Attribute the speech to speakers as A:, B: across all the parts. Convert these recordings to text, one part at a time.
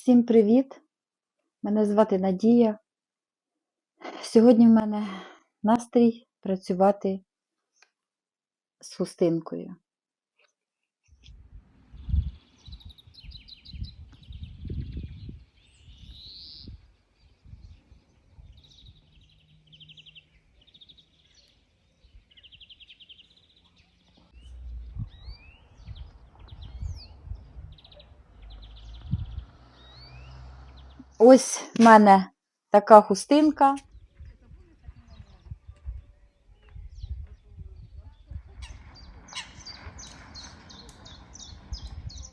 A: Всім привіт! Мене звати Надія. Сьогодні в мене настрій працювати з хустинкою. Ось в мене така хустинка.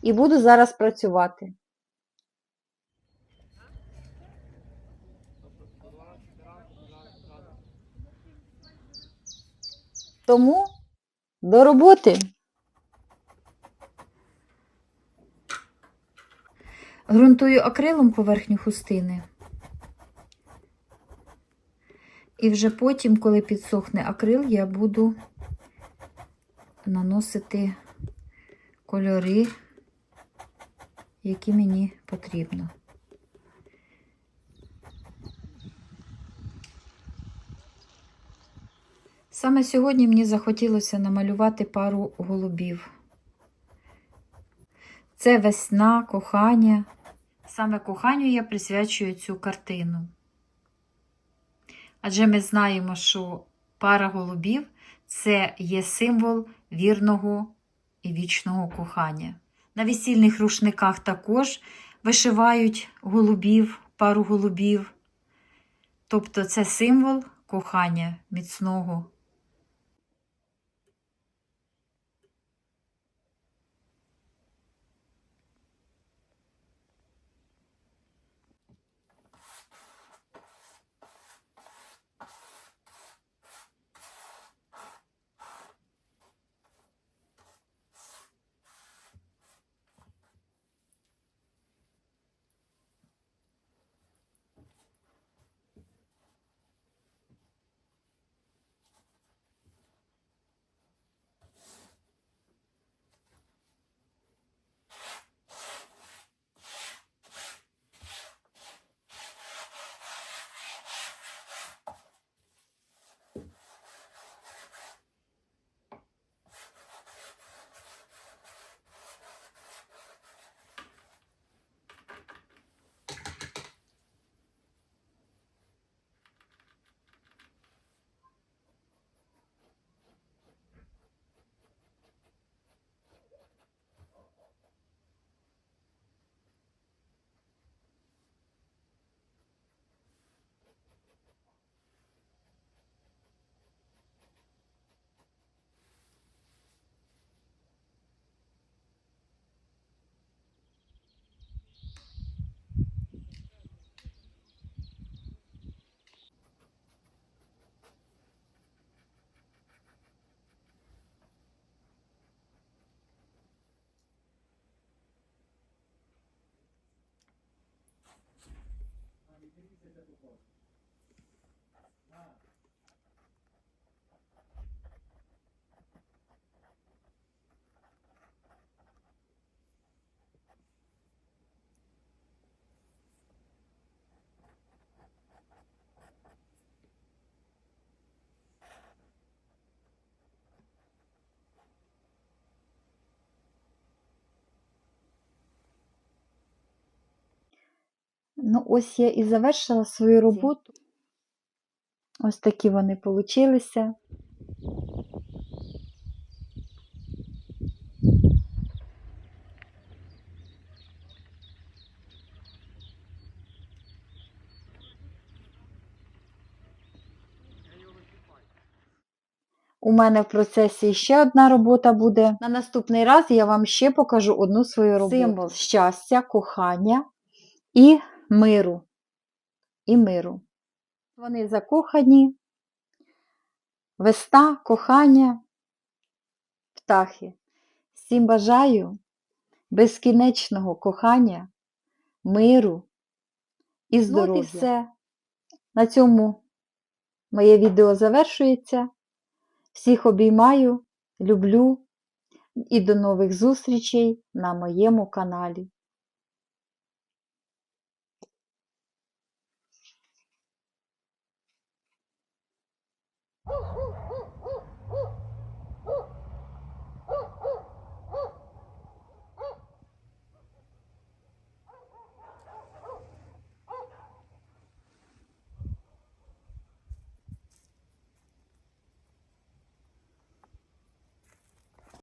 A: І буду зараз працювати. Тому до роботи. Грунтую акрилом поверхню хустини. І вже потім, коли підсохне акрил, я буду наносити кольори, які мені потрібно. Саме сьогодні мені захотілося намалювати пару голубів. Це весна, кохання. Саме коханню я присвячую цю картину. Адже ми знаємо, що пара голубів це є символ вірного і вічного кохання. На весільних рушниках також вишивають голубів, пару голубів. Тобто це символ кохання міцного. Gracias. Ну, ось я і завершила свою роботу. Ось такі вони получилися. У мене в процесі ще одна робота буде. На наступний раз я вам ще покажу одну свою роботу. Символ щастя, кохання і миру. І миру. Вони закохані, весна, кохання, птахи. Всім бажаю безкінечного кохання, миру і здоров'я. От і все. На цьому моє відео завершується. Всіх обіймаю, люблю і до нових зустрічей на моєму каналі. Ooh, ooh, ooh.